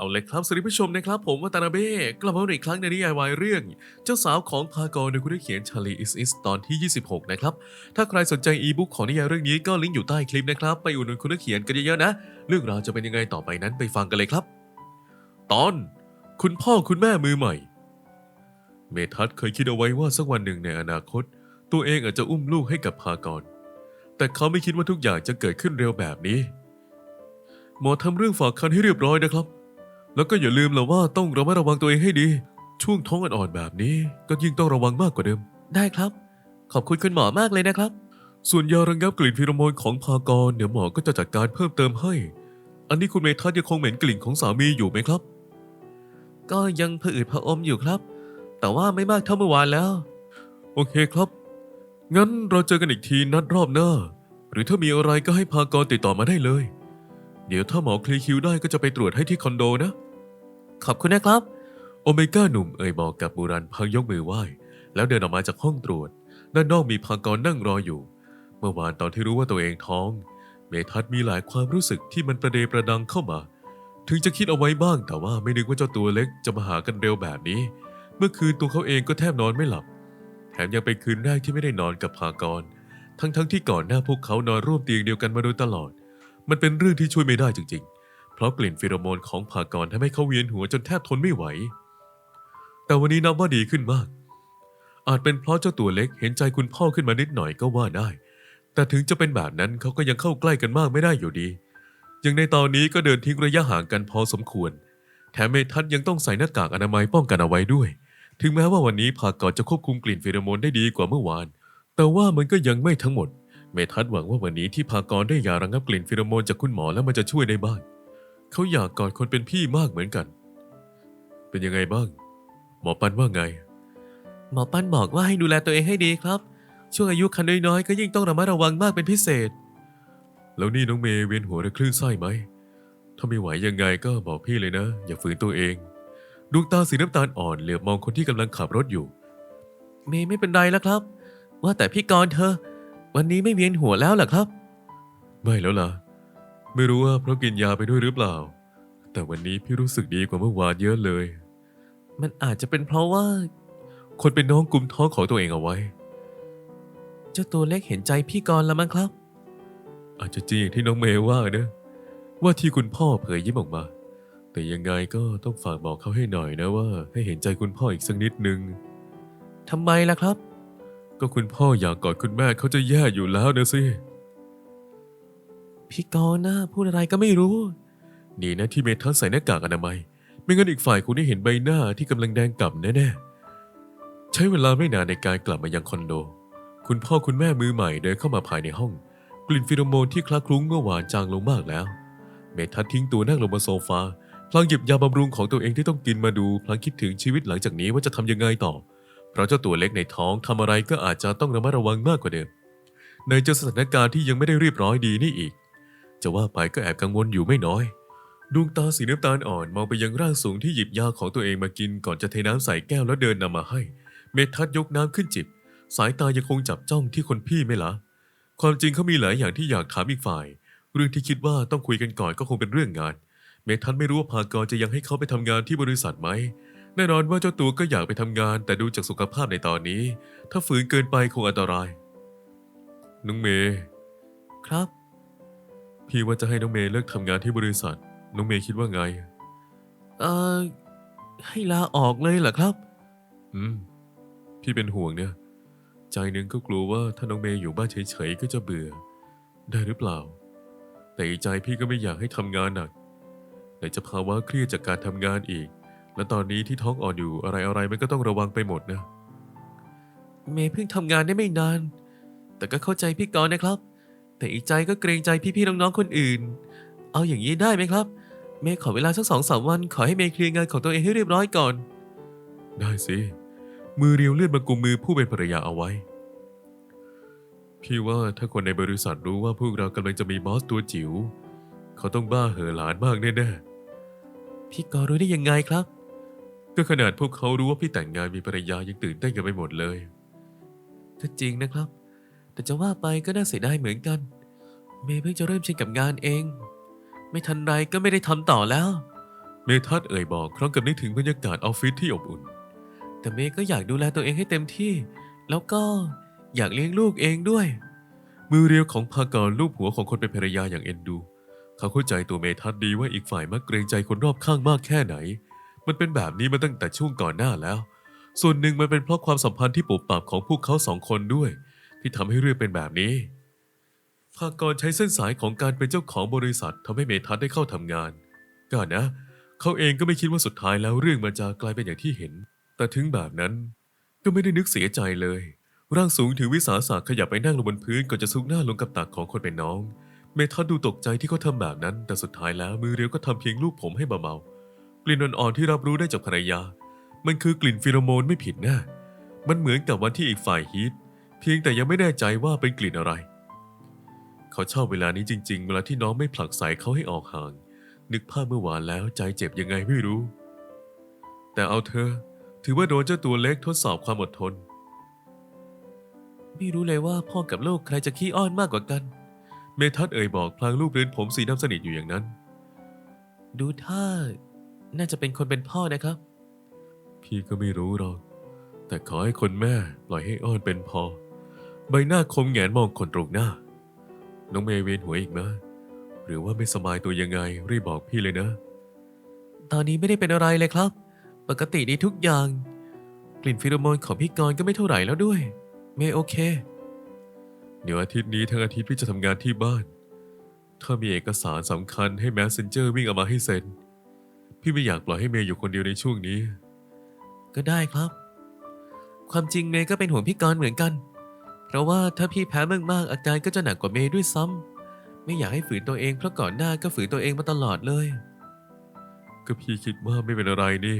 เอาเลยครับสวัสดีผู้ชมนะครับ ผมวัตนาเบ้กลับมาอีกครั้งในนิยายวายเรื่อง เจ้าสาวของพากรโดยคุณได้เขียนชาลีอิสอิสตอนที่ 26 นะครับ ถ้าใครสนใจอีบุ๊กของนิยายเรื่องนี้ก็ลิงก์อยู่ใต้คลิปนะครับ ไปอุดหนุนคุณได้เขียนกันเยอะๆนะ เรื่องราวจะเป็นยังไงต่อไปนั้นไปฟังกันเลยครับ ตอน คุณพ่อคุณแม่มือใหม่ เมทัศน์เคยคิดเอาไว้ว่าสักวันหนึ่งในอนาคต ตัวเองอาจจะอุ้มลูกให้กับพากรแต่เขาไม่คิดว่าทุกอย่างจะเกิดขึ้นเร็วแบบนี้หมอทำเรื่องฝากคันให้เรียบร้อยนะครับ แล้วก็อย่าลืมละว่าต้องระมัดระวังตัวเองให้ดี ช่วงท้องอ่อนๆแบบนี้ก็ยิ่งต้องระวังมากกว่าเดิม ได้ครับ ขอบคุณคุณหมอมากเลยนะครับ ส่วนยาระงับกลิ่นฟิโรโมนของพากรเดี๋ยวหมอก็จะจัดการเพิ่มเติมให้ อันนี้คุณเมทัศน์ยังคงเหม็นกลิ่นของสามีอยู่ไหมครับ ก็ยังผะอืดผะอมอยู่ครับ แต่ว่าไม่มากเท่าเมื่อวานแล้ว โอเคครับ งั้นเราเจอกันอีกทีนัดรอบหน้า หรือถ้ามีอะไรก็ให้พากรติดต่อมาได้เลย เดี๋ยวถ้าหมอคลีคิวได้ก็จะไปตรวจให้ที่คอนโดนะ ขอบคุณนะครับ โอเมก้าหนุ่มเอ่ยบอกกับบูรันพังยกมือไหว้ แล้วเดินออกมาจากห้องตรวจ ด้านนอกมีพากรนั่งรออยู่ เมื่อวานตอนที่รู้ว่าตัวเองท้อง เมทัศน์มีหลายความรู้สึกที่มันประเดประดังเข้ามา ถึงจะคิดเอาไว้บ้างแต่ว่าไม่นึกว่าเจ้าตัวเล็กจะมาหากันเร็วแบบนี้ เมื่อคืนตัวเขาเองก็แทบนอนไม่หลับ แถมยังเป็นคืนแรกที่ไม่ได้นอนกับพากร ทั้งๆที่ก่อนหน้าพวกเขานอนร่วมเตียงเดียวกันมาโดยตลอด มันเป็นเรื่องที่ช่วยไม่ได้จริง ๆ เพราะกลิ่นฟีโรโมนของพากรทำให้เขาเวียนหัวจนแทบทนไม่ไหว แต่วันนี้นับว่าดีขึ้นมาก อาจเป็นเพราะเจ้าตัวเล็กเห็นใจคุณพ่อขึ้นมานิดหน่อยก็ว่าได้ แต่ถึงจะเป็นแบบนั้นเขาก็ยังเข้าใกล้กันมากไม่ได้อยู่ดี อย่างในตอนนี้ก็เดินทิ้งระยะห่างกันพอสมควร แถมเมทัศน์ยังต้องใส่หน้ากากอนามัยป้องกันเอาไว้ด้วย ถึงแม้ว่าวันนี้พากรจะควบคุมกลิ่นฟีโรโมนได้ดีกว่าเมื่อวาน แต่ว่ามันก็ยังไม่ทั้งหมด เมทัศน์หวังว่าวันนี้ที่พากรได้ยาระงับกลิ่นฟีโรโมนจากคุณหมอแล้วมันจะช่วยได้บ้าง เขาอยากกอดคนเป็นพี่มากเหมือนกัน เป็นยังไงบ้าง หมอปันว่าไง หมอปันบอกว่าให้ดูแลตัวเองให้ดีครับ ช่วงอายุคันน้อยๆก็ยิ่งต้องระมัดระวังมากเป็นพิเศษ แล้วนี่น้องเมย์เวียนหัวหรือคลื่นไส้ไหม ถ้าไม่ไหวยังไงก็บอกพี่เลยนะ อย่าฝืนตัวเอง ดวงตาสีน้ำตาลอ่อนเหลือบมองคนที่กำลังขับรถอยู่ เมย์ไม่เป็นไรแล้วครับ ว่าแต่พี่กรณ์เธอ วันนี้ไม่เวียนหัวแล้วเหรอครับ ไม่แล้วล่ะ ไม่รู้ว่าเพราะกินยาไปด้วยหรือเปล่า แต่วันนี้พี่รู้สึกดีกว่าเมื่อวานเยอะเลย มันอาจจะเป็นเพราะว่า คนเป็นน้องกลุ่มท้องของตัวเองเอาไว้ เจ้าตัวเล็กเห็นใจพี่กรณ์ละมั้งครับ อาจจะจริงอย่างที่น้องเมย์ว่านะว่าที่คุณพ่อเผยยิ้มออกมา แต่ยังไงก็ต้องฝากบอกเขาให้หน่อยนะว่า ให้เห็นใจคุณพ่ออีกสักนิดนึงทำไมล่ะครับ ก็คุณพ่ออยากกอดคุณแม่เขาจะแย่อยู่แล้วนะสิ พี่กรณ์นะพูดอะไรก็ไม่รู้ นี่นะที่เมทัศใส่หน้ากากอนามัย ไม่งั้นอีกฝ่ายคงได้เห็นใบหน้าที่กำลังแดงกล่ำแน่ๆ ใช้เวลาไม่นานในการกลับมายังคอนโด คุณพ่อคุณแม่มือใหม่เดินเข้ามาภายในห้อง กลิ่นฟิโรโมนที่คล้าคลุ้งเมื่อวานจางลงมากแล้ว เมทัศทิ้งตัวนั่งลงบนโซฟาพลางหยิบยาบำรุงของตัวเองที่ต้องกินมาดูพลางคิดถึงชีวิตหลังจากนี้ว่าจะทำยังไงต่อ เพราะเจ้าตัวเล็กในท้องทำอะไรก็อาจจะต้องระมัดระวังมากกว่าเดิมในเจอสถานการณ์ที่ยังไม่ได้เรียบร้อยดีนี่อีก จะว่าไปก็แอบกังวลอยู่ไม่น้อย ดวงตาสีน้ำตาลอ่อนมองไปยังร่างสูงที่หยิบยาของตัวเองมากินก่อนจะเทน้ำใส่แก้วแล้วเดินนำมาให้ เมทัศน์ยกน้ำขึ้นจิบ สายตายังคงจับจ้องที่คนพี่ไม่ละความจริงเขามีหลายอย่างที่อยากถามอีกฝ่าย เรื่องที่คิดว่าต้องคุยกันก่อนก็คงเป็นเรื่องงาน เมทัศน์ไม่รู้ว่าพากรจะยังให้เขาไปทำงานที่บริษัทไหม แน่นอนว่าเจ้าตัวก็อยากไปทำงาน แต่ดูจากสุขภาพในตอนนี้ ถ้าฝืนเกินไปคงอันตราย น้องเมย์ครับ พี่ว่าจะให้น้องเมย์เลิกทำงานที่บริษัท น้องเมย์คิดว่าไง เอ่อ ให้ลาออกเลยเหรอครับ อืม พี่เป็นห่วงเนี่ย ใจหนึงก็กลัวว่าถ้าน้องเมย์อยู่บ้านเฉยๆก็จะเบื่อ ได้หรือเปล่า แต่อีกใจพี่ก็ไม่อยากให้ทำงานหนัก ไหนจะภาวะเครียดจากการทำงานอีก และตอนนี้ที่ท้องอ่อนอยู่อะไรๆมันก็ต้องระวังไปหมดนะ เมย์เพิ่งทำงานได้ไม่นาน แต่ก็เข้าใจพี่กรณ์นะครับ แต่อีกใจก็เกรงใจพี่ๆน้องๆคนอื่น เอาอย่างนี้ได้ไหมครับ เมย์ขอเวลาสักสองสามวัน ขอให้เมย์เคลียร์งานของตัวเองให้เรียบร้อยก่อน ได้สิ มือเรียวเลื่อนมากุมมือผู้เป็นภรรยาเอาไว้ พี่ว่าถ้าคนในบริษัทรู้ว่าพวกเรากำลังจะมีบอสตัวจิ๋วเขาต้องบ้าเห่อหลานมากแน่ๆพี่กอรู้ได้ยังไงครับ ก็ขนาดพวกเขารู้ว่าพี่แต่งงานมีภรรยายังตื่นเต้นกันไปหมดเลยก็จริงนะครับ แต่จะว่าไปก็น่าเสียดายเหมือนกัน เมย์เพิ่งจะเริ่มชินกับงานเอง ไม่ทันไรก็ไม่ได้ทำต่อแล้ว เมทัศเอ่ยบอกพร้อมกับนึกถึงบรรยากาศออฟฟิศที่อบอุ่น แต่เมย์ก็อยากดูแลตัวเองให้เต็มที่ แล้วก็อยากเลี้ยงลูกเองด้วย มือเรียวของพากรลูบหัวของคนเป็นภรรยาอย่างเอ็นดู เขาเข้าใจตัวเมทัศดีว่าอีกฝ่ายมักเกรงใจคนรอบข้างมากแค่ไหน มันเป็นแบบนี้มาตั้งแต่ช่วงก่อนหน้าแล้ว ส่วนหนึ่งมันเป็นเพราะความสัมพันธ์ที่ปุบปับของพวกเขาสองคนด้วย ที่ทำให้เรื่องเป็นแบบนี้ภากรใช้เส้นสายของการเป็นเจ้าของบริษัททำให้เมทัศได้เข้าทำงานก็นะ เขาเองก็ไม่คิดว่าสุดท้ายแล้วเรื่องมันจะกลายเป็นอย่างที่เห็น แต่ถึงแบบนั้นก็ไม่ได้นึกเสียใจเลย ร่างสูงถือวิสาสะขยับไปนั่งลงบนพื้นก่อนจะซุกหน้าลงกับตักของคนเป็นน้อง เมทัศดูตกใจที่เขาทำแบบนั้น แต่สุดท้ายแล้วมือเรียวก็ทำเพียงลูบผมให้เบาๆ กลิ่นอ่อนๆที่รับรู้ได้จากภรรยา มันคือกลิ่นฟิโรโมนไม่ผิดแน่มันเหมือนกับวันที่อีกฝ่ายฮีทเพียงแต่ยังไม่แน่ใจว่าเป็นกลิ่นอะไร เขาชอบเวลานี้จริง ๆ เวลาที่น้องไม่ผลักใส่เขาให้ออกห่าง นึกภาพเมื่อวานแล้วใจเจ็บยังไงไม่รู้ แต่เอาเธอ ถือว่าโดนเจ้าตัวเล็กทดสอบความอดทน ไม่รู้เลยว่าพ่อกับลูกใครจะขี้อ้อนมากกว่ากัน เมทัศเอ่ยบอกพลางรูปเรือนผมสีดำสนิทอยู่อย่างนั้น ดูท่า น่าจะเป็นคนเป็นพ่อนะครับ พี่ก็ไม่รู้หรอก แต่ขอให้คนแม่ปล่อยให้อ้อนเป็นพอ ใบหน้าคมแหงนมองคนตรงหน้า น้องเมย์เวียนหัวอีกไหมหรือว่าไม่สบายตัวยังไงรีบบอกพี่เลยนะ ตอนนี้ไม่ได้เป็นอะไรเลยครับ ปกติดีทุกอย่าง กลิ่นฟิโรโมนของพี่กรณ์ก็ไม่เท่าไหร่แล้วด้วย เมย์โอเค เดี๋ยวอาทิตย์นี้ทั้งอาทิตย์พี่จะทำงานที่บ้าน ถ้ามีเอกสารสำคัญให้แมสเซนเจอร์วิ่งเอามาให้เซ็น พี่ไม่อยากปล่อยให้เมย์อยู่คนเดียวในช่วงนี้ ก็ได้ครับ ความจริงเมย์ก็เป็นห่วงพี่กรณ์เหมือนกัน เพราะว่าถ้าพี่แพ้มากๆอาการก็จะหนักกว่าเมย์ด้วยซ้ำไม่อยากให้ฝืนตัวเองเพราะก่อนหน้าก็ฝืนตัวเองมาตลอดเลย ก็พี่คิดว่าไม่เป็นอะไรนี่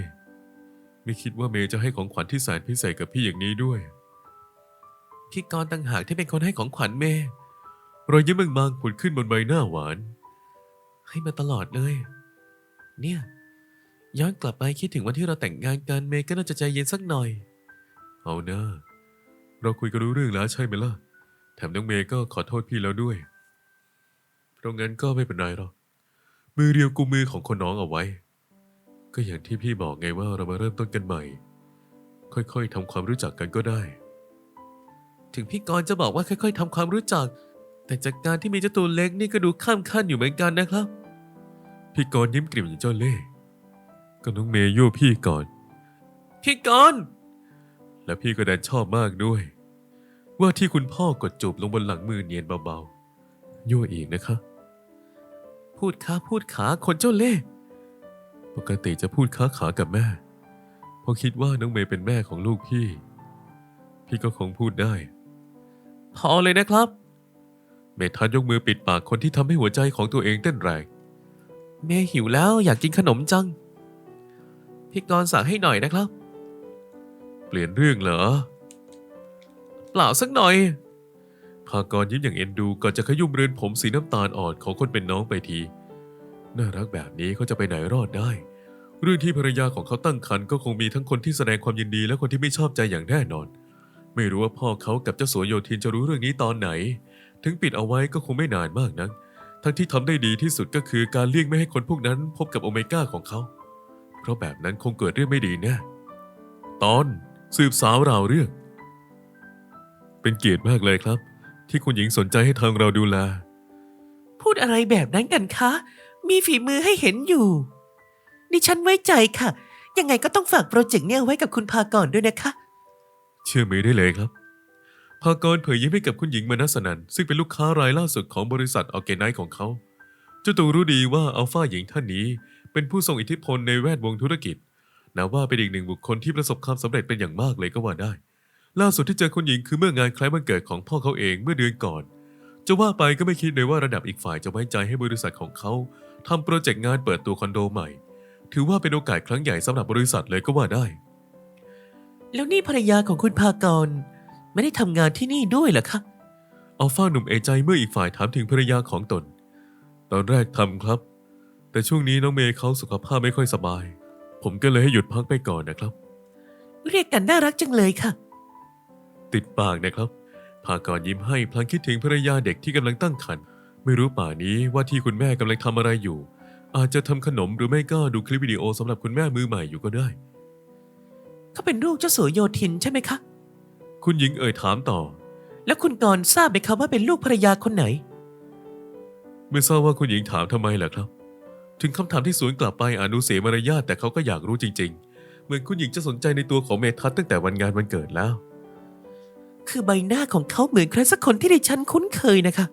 ไม่คิดว่าเมย์จะให้ของขวัญที่แสนพิเศษกับพี่อย่างนี้ด้วย พี่กรณ์ต่างหากที่เป็นคนให้ของขวัญเมย์รอยยิ้มบางๆผุดขึ้นบนใบหน้าหวาน ให้มาตลอดเลย เนี่ย ย้อนกลับไปคิดถึงวันที่เราแต่งงานกันเมย์ก็น่าจะใจเย็นสักหน่อย เอานะเราคุยกันรู้เรื่องแล้วใช่ไหมล่ะ แถมน้องเมย์ก็ขอโทษพี่แล้วด้วย เพราะงั้นก็ไม่เป็นไรหรอก มือเรียวกุมมือของคนน้องเอาไว้ ก็อย่างที่พี่บอกไงว่าเรามาเริ่มต้นกันใหม่ ค่อยๆทำความรู้จักกันก็ได้ ถึงพี่กรณ์จะบอกว่าค่อย ๆทำความรู้จัก แต่จากการที่มีเจ้าตัวเล็กนี่ก็ดูข้ามขั้นอยู่เหมือนกันนะครับ พี่กรณ์ยิ้มกลิ่มอย่างเจ้าเล่ห์ ก็น้องเมย์ยั่วพี่ก่อน พี่กรณ์และพี่ก็ดันชอบมากด้วย ว่าที่คุณพ่อกดจูบลงบนหลังมือเนียนเบาๆยั่วอีกนะคะ พูดค้าพูดขาคนเจ้าเล่ห์ปกติจะพูดค้าขากับแม่ เพราะคิดว่าน้องเมย์เป็นแม่ของลูกพี่ พี่ก็คงพูดได้ พอเลยนะครับ เมทันยกมือปิดปากคนที่ทำให้หัวใจของตัวเองเต้นแรง เมย์หิวแล้วอยากกินขนมจัง พี่กรณ์สั่งให้หน่อยนะครับ เปลี่ยนเรื่องเหรอ เปล่าสักหน่อย พากรยิ้มอย่างเอ็นดูก่อนจะขยุ่มเรือนผมสีน้ำตาลอ่อนของคนเป็นน้องไปที น่ารักแบบนี้เขาจะไปไหนรอดได้ เรื่องที่ภรรยาของเขาตั้งครรภ์ก็คงมีทั้งคนที่แสดงความยินดีและคนที่ไม่ชอบใจอย่างแน่นอน ไม่รู้ว่าพ่อเขากับเจ้าสัวโยธินจะรู้เรื่องนี้ตอนไหน ถึงปิดเอาไว้ก็คงไม่นานมากนักทั้งที่ทำได้ดีที่สุดก็คือการเลี่ยงไม่ให้คนพวกนั้นพบกับโอเมก้าของเขา เพราะแบบนั้นคงเกิดเรื่องไม่ดีแน่ตอนสืบสาวราวเรื่อง เป็นเกียรติมากเลยครับ ที่คุณหญิงสนใจให้ทางเราดูแล พูดอะไรแบบนั้นกันคะ มีฝีมือให้เห็นอยู่ ดิฉันไว้ใจค่ะ ยังไงก็ต้องฝากโปรเจกต์เนี่ยไว้กับคุณพากรด้วยนะคะ เชื่อมือได้เลยครับ พากรเผยยิ้มให้กับคุณหญิงมนัสนันซึ่งเป็นลูกค้ารายล่าสุดของบริษัทออร์แกไนซ์ของเขาเจ้าตัวรู้ดีว่าอัลฟาหญิงท่านนี้ เป็นผู้ทรงอิทธิพลในแวดวงธุรกิจนับว่าเป็นอีกหนึ่งบุคคลที่ประสบความสำเร็จเป็นอย่างมากเลยก็ว่าได้ ล่าสุดที่เจอคุณหญิงคือเมื่องานคล้ายวันเกิดของพ่อเขาเองเมื่อเดือนก่อน จะว่าไปก็ไม่คิดเลยว่าระดับอีกฝ่ายจะไว้ใจให้บริษัทของเขาทำโปรเจกต์งานเปิดตัวคอนโดใหม่ ถือว่าเป็นโอกาสครั้งใหญ่สำหรับบริษัทเลยก็ว่าได้ แล้วนี่ภรรยาของคุณพากรไม่ได้ทำงานที่นี่ด้วยเหรอคะอัลฟาหนุ่มเอใจเมื่ออีกฝ่ายถามถึงภรรยาของตน ตอนแรกทำครับ แต่ช่วงนี้น้องเมย์เขาสุขภาพไม่ค่อยสบาย ผมก็เลยให้หยุดพักไปก่อนนะครับ เรียกกันน่ารักจังเลยค่ะ ติดปากนะครับพากรยิ้มให้พลางคิดถึงภรรยาเด็กที่กำลังตั้งครรภ์ไม่รู้ป่านี้ว่าที่คุณแม่กำลังทำอะไรอยู่ อาจจะทำขนมหรือไม่ก็ดูคลิปวิดีโอสำหรับคุณแม่มือใหม่อยู่ก็ได้ เขาเป็นลูกเจ้าสัวโยธินใช่ไหมคะ คุณหญิงเอ่ยถามต่อ แล้วคุณกรณ์ทราบไหมคะว่าเป็นลูกภรรยาคนไหน ไม่ทราบว่าคุณหญิงถามทำไมล่ะครับ ถึงคำถามที่สวนกลับไปอานุเสียมารยาทแต่เขาก็อยากรู้จริง ๆ เหมือนคุณหญิงจะสนใจในตัวของเมทัศน์ตั้งแต่วันงานวันเกิดแล้ว คือใบหน้าของเขาเหมือนใครสักคนที่ดิฉันคุ้นเคยนะคะ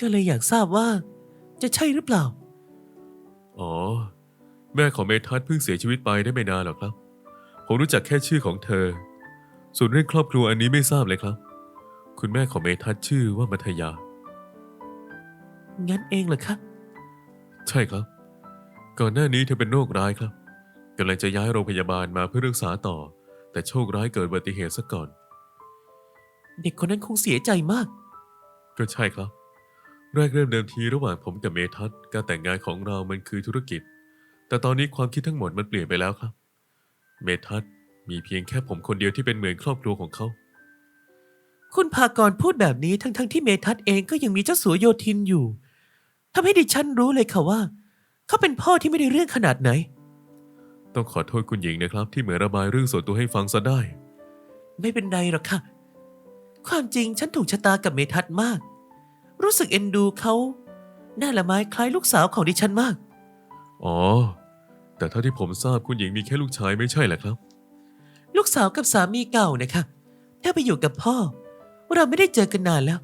ก็เลยอยากทราบว่า จะใช่หรือเปล่า อ๋อ แม่ของเมทัศน์เพิ่งเสียชีวิตไปได้ไม่นานหรอกครับ ผมรู้จักแค่ชื่อของเธอ ส่วนเรื่องครอบครัวอันนี้ไม่ทราบเลยครับ คุณแม่ของเมทัศน์ชื่อว่ามัธยา งั้นเองเหรอคะ ใช่ครับ ก่อนหน้านี้เธอเป็นโรคร้ายครับกำลังจะย้ายโรงพยาบาลมาเพื่อรักษาต่อ แต่โชคร้ายเกิดอุบัติเหตุซะก่อน เด็กคนนั้นคงเสียใจมาก ก็ใช่ครับ แรกเริ่มเดิมทีระหว่างผมกับเมทัศน์การแต่งงานของเรามันคือธุรกิจ แต่ตอนนี้ความคิดทั้งหมดมันเปลี่ยนไปแล้วครับ เมทัศน์มีเพียงแค่ผมคนเดียวที่เป็นเหมือนครอบครัวของเขา คุณพากรพูดแบบนี้ทั้งๆที่เมทัศน์เองก็ยังมีเจ้าสัวโยธินอยู่ ทำให้ดิฉันรู้เลยค่ะว่า เขาเป็นพ่อที่ไม่ได้เรื่องขนาดไหน ต้องขอโทษคุณหญิงนะครับ ที่เหมือนระบายเรื่องส่วนตัวให้ฟังซะได้ ไม่เป็นไรหรอกค่ะ ความจริงฉันถูกชะตากับเมทัศน์มาก รู้สึกเอ็นดูเขาหน้าละไม้คล้ายลูกสาวของดิฉันมาก อ๋อ แต่เท่าที่ผมทราบคุณหญิงมีแค่ลูกชายไม่ใช่เหรอครับ ลูกสาวกับสามีเก่านะคะเธอไปอยู่กับพ่อ เราไม่ได้เจอกันนานแล้ว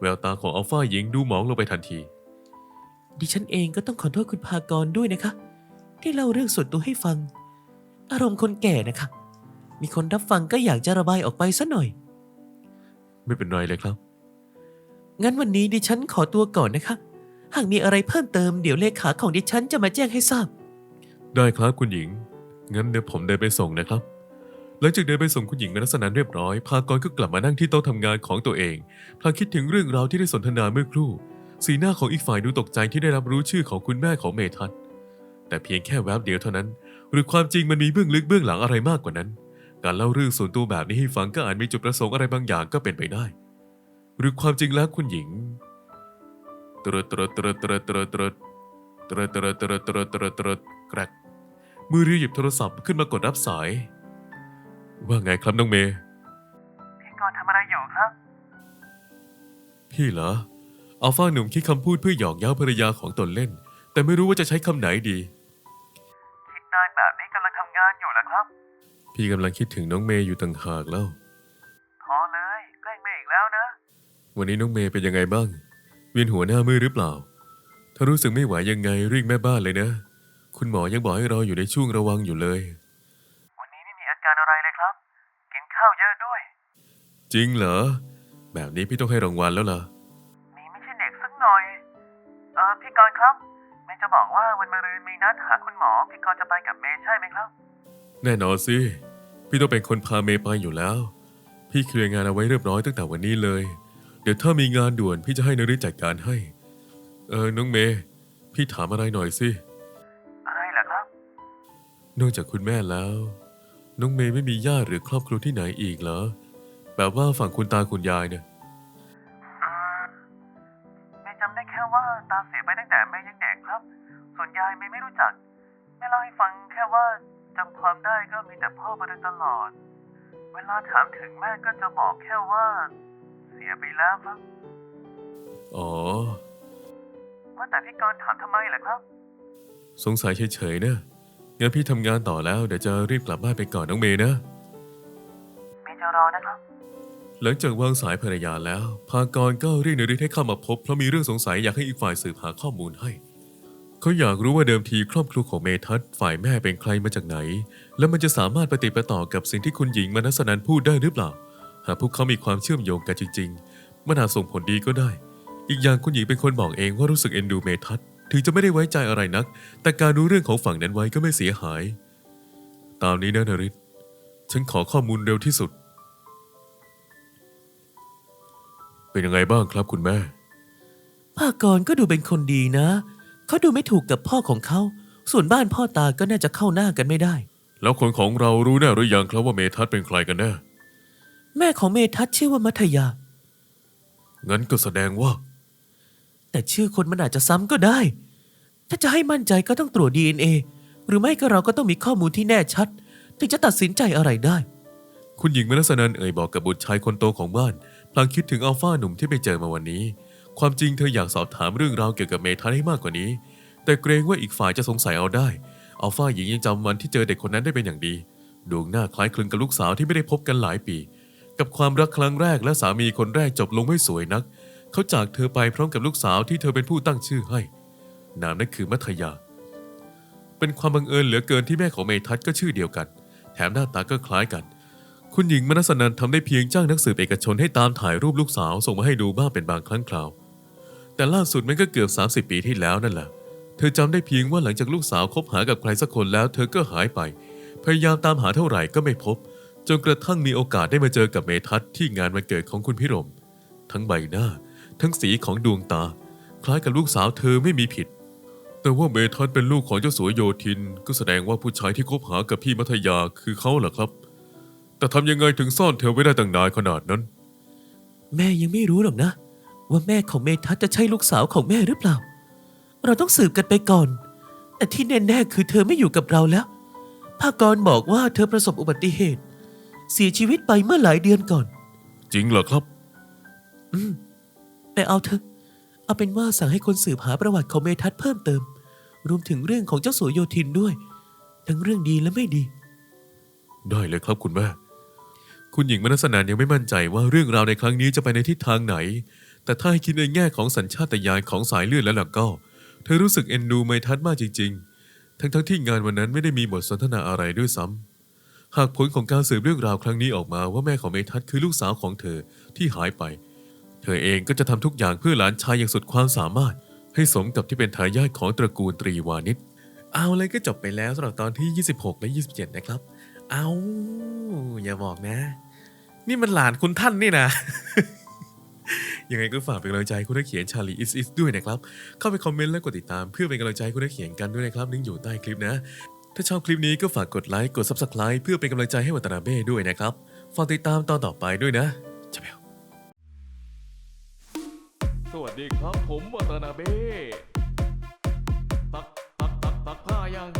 แววตาของอัลฟาหญิงดูหมองลงไปทันที ดิฉันเองก็ต้องขอโทษคุณพากรด้วยนะคะ ที่เล่าเรื่องส่วนตัวให้ฟัง อารมณ์คนแก่นะคะ มีคนรับฟังก็อยากจะระบายออกไปสัหน่อย ไม่เป็นไรเลยครับ งั้นวันนี้ดิฉันขอตัวก่อนนะคะ หากมีอะไรเพิ่มเติมเดี๋ยวเลขาของดิฉันจะมาแจ้งให้ทราบ ได้ครับคุณหญิง งั้นเดี๋ยวผมเดินไปส่งนะครับ หลังจากเดินไปส่งคุณหญิงในลักษณะเรียบร้อย พากรก็กลับมานั่งที่โต๊ะทำงานของตัวเองพลางคิดถึงเรื่องราวที่ได้สนทนาเมื่อครู่ สีหน้าของอีกฝ่ายดูตกใจที่ได้รับรู้ชื่อของคุณแม่ของเมทัศแต่เพียงแค่แวบเดียวเท่านั้น หรือความจริงมันมีเบื้องลึกเบื้องหลังอะไรมากกว่านั้น การเล่าเรื่องส่วนตัวแบบนี้ให้ฟังก็อาจมีจุดประสงค์อะไรบางอย่างก็เป็นไปได้ หรือความจริงแล้วคุณหญิงตรตรตรตรตรตรตรตรตรตรตรตรกรกมือรีหยิบโทรศัพท์ขึ้นมากดรับสาย ว่าไงครับน้องเมย์พี่กรทำอะไรอยู่ครับ พี่เหรอ อัลฟาหนุ่มคิดคำพูดเพื่อหยอกเย้าภรรยาของตนเล่น แต่ไม่รู้ว่าจะใช้คำไหนดี คิดนานแบบนี้กำลังทำงานอยู่เหรอครับ พี่กำลังคิดถึงน้องเมย์อยู่ต่างหากแล้ว พอเลยแกล้งเมย์อีกแล้วนะ วันนี้น้องเมย์เป็นยังไงบ้าง เวียนหัวหน้ามือหรือเปล่า ถ้ารู้สึกไม่ไหวยังไงเรียกแม่บ้านเลยนะ คุณหมอยังบอกให้เราอยู่ในช่วงระวังอยู่เลย วันนี้ไม่มีอาการอะไรเลยครับ กินข้าวเยอะด้วย จริงเหรอ แบบนี้พี่ต้องให้รางวัลแล้วล่ะ กรณ์ครับ เมย์จะบอกว่าวันมะรืนมีนัดหาคุณหมอ พี่กรณ์จะไปกับเมย์ใช่ไหมครับ แน่นอนสิ พี่ต้องเป็นคนพาเมย์ไปอยู่แล้ว พี่เคลียร์งานเอาไว้เรียบร้อยตั้งแต่วันนี้เลย เดี๋ยวถ้ามีงานด่วนพี่จะให้นริจัดการให้ เออ น้องเมย์ พี่ถามอะไรหน่อยสิ อะไรเหรอครับ นอกจากคุณแม่แล้ว น้องเมย์ไม่มีญาติหรือครอบครัวที่ไหนอีกเหรอ แบบว่าฝั่งคุณตาคุณยายเนี่ย เสียไปตั้งแต่เมย์ยังเด็กครับ ส่วนยายเมย์ไม่รู้จัก แม่เล่าให้ฟังแค่ว่าจำความได้ก็มีแต่พ่อมาโดยตลอด เวลาถามถึงแม่ก็จะบอกแค่ว่า เสียไปแล้วครับ อ๋อ ว่าแต่พี่กรณ์ถามทำไมเหรอครับ สงสัยเฉยๆนะงั้นพี่ทำงานต่อแล้วเดี๋ยวจะรีบกลับบ้านไปก่อนน้องเมย์นะ เมย์จะรอนะครับ หลังจากวางสายภรรยาแล้ว พากรก็เรียกนริให้เข้ามาพบเพราะมีเรื่องสงสัยอยากให้อีกฝ่ายสืบหาข้อมูลให้ เขาอยากรู้ว่าเดิมทีครอบครัวของเมทัศฝ่ายแม่เป็นใครมาจากไหน และมันจะสามารถปฏิปต่อกับสิ่งที่คุณหญิงมนัสนันพูดได้หรือเปล่า หากพวกเขามีความเชื่อมโยงกันจริง ๆ มันอาจส่งผลดีก็ได้ อีกอย่างคุณหญิงเป็นคนบอกเองว่ารู้สึกเอ็นดูเมทัศถึงจะไม่ได้ไว้ใจอะไรนัก แต่การรู้เรื่องของฝั่งนั้นไว้ก็ไม่เสียหาย ตามนี้นะนริศฉันขอข้อมูลเร็วที่สุด เป็นยังไงบ้างครับคุณแม่ภากรก็ดูเป็นคนดีนะ เขาดูไม่ถูกกับพ่อของเขา ส่วนบ้านพ่อตาก็น่าจะเข้าหน้ากันไม่ได้ แล้วคนของเรารู้แน่หรือยังครับว่าเมทัศน์เป็นใครกันแน่ แม่ของเมทัศน์ชื่อว่ามัธยา งั้นก็แสดงว่า แต่ชื่อคนมันอาจจะซ้ำก็ได้ ถ้าจะให้มั่นใจก็ต้องตรวจ DNA หรือไม่ก็เราก็ต้องมีข้อมูลที่แน่ชัด ถึงจะตัดสินใจอะไรได้ คุณหญิงมนัสนันเอ่ยบอกกับบุตรชายคนโตของบ้าน พลางคิดถึงอัลฟาหนุ่มที่ไปเจอมาวันนี้ ความจริงเธออยากสอบถามเรื่องราวเกี่ยวกับเมทันให้มากกว่านี้ แต่เกรงว่าอีกฝ่ายจะสงสัยเอาได้อัลฟาหญิงยังจำวันที่เจอเด็กคนนั้นได้เป็นอย่างดี ดวงหน้าคล้ายคลึงกับลูกสาวที่ไม่ได้พบกันหลายปี กับความรักครั้งแรกและสามีคนแรกจบลงไม่สวยนัก เขาจากเธอไปพร้อมกับลูกสาวที่เธอเป็นผู้ตั้งชื่อให้ นามนั้นคือมัทยา เป็นความบังเอิญเหลือเกินที่แม่ของเมทัศน์ก็ชื่อเดียวกัน แถมหน้าตาก็คล้ายกัน คุณหญิงมนัสนันทำได้เพียงจ้างนักสืบเอกชนให้ตามถ่ายรูปลูกสาวส่งมาให้ดูบ้างเป็นบางครั้งคราว แต่ล่าสุดมันก็เกือบ 30 ปีที่แล้วนั่นแหละ เธอจำได้เพียงว่าหลังจากลูกสาวคบหากับใครสักคนแล้ว เธอก็หายไป พยายามตามหาเท่าไหร่ก็ไม่พบ จนกระทั่งมีโอกาสได้มาเจอกับเมทัศน์ที่งานวันเกิดของคุณพิรม ทั้งใบหน้า ทั้งสีของดวงตา คล้ายกับลูกสาวเธอไม่มีผิด แต่ว่าเมทัศน์เป็นลูกของเจ้าสัวโยธิน ก็แสดงว่าผู้ชายที่คบหากับพี่มัธยาคือเขาเหรอครับ แต่ทำยังไงถึงซ่อนเธอไว้ได้ตั้งนานขนาดนั้น แม่ยังไม่รู้หรอกนะ ว่าแม่ของเมทัศน์จะใช่ลูกสาวของแม่หรือเปล่า เราต้องสืบกันไปก่อน แต่ที่แน่ๆคือเธอไม่อยู่กับเราแล้วภากรบอกว่าเธอประสบอุบัติเหตุ เสียชีวิตไปเมื่อหลายเดือนก่อน จริงเหรอครับแต่เอาเถอะ เอาเป็นว่าสั่งให้คนสืบหาประวัติของเมทัศน์เพิ่มเติม รวมถึงเรื่องของเจ้าสัวโยธินด้วย ทั้งเรื่องดีและไม่ดี ได้เลยครับคุณแม่ คุณหญิงมนัสนานยังไม่มั่นใจว่าเรื่องราวในครั้งนี้จะไปในทิศทางไหน แต่ถ้าให้คิดในแง่ของสัญชาตญาณของสายเลือดแล้วล่ะก็ เธอรู้สึกเอ็นดูไมทัศน์มากจริง ๆ ทั้งๆที่งานวันนั้นไม่ได้มีบทสนทนาอะไรด้วยซ้ำหากผลของการสืบเรื่องราวครั้งนี้ออกมาว่าแม่ของเมทัศน์คือลูกสาวของเธอที่หายไป เธอเองก็จะทำทุกอย่างเพื่อหลานชายอย่างสุดความสามารถ ให้สมกับที่เป็นทายาทของตระกูลตรีวานิชเอาเลยก็จบไปแล้วสำหรับตอนที่ 26 และ 27 นะครับ เอาอย่าบอกนะ นี่มันหลานคุณท่านนี่นะ ยังไงก็ฝากเป็นกำลังใจคุณนักเขียนชาลีอิสอิสด้วยนะครับ เข้าไปคอมเมนต์และกดติดตามเพื่อเป็นกำลังใจคุณนักเขียนกันด้วยนะครับลิงก์อยู่ใต้คลิปนะ ถ้าชอบคลิปนี้ก็ฝากกดไลค์กด Subscribe เพื่อเป็นกำลังใจให้วัตนาเบ้ด้วยนะครับฝากติดตามตอนต่อไปด้วยนะจะเบลสวัสดีครับผมวัตนาเบ้ตักตักตักตักผ้ายัง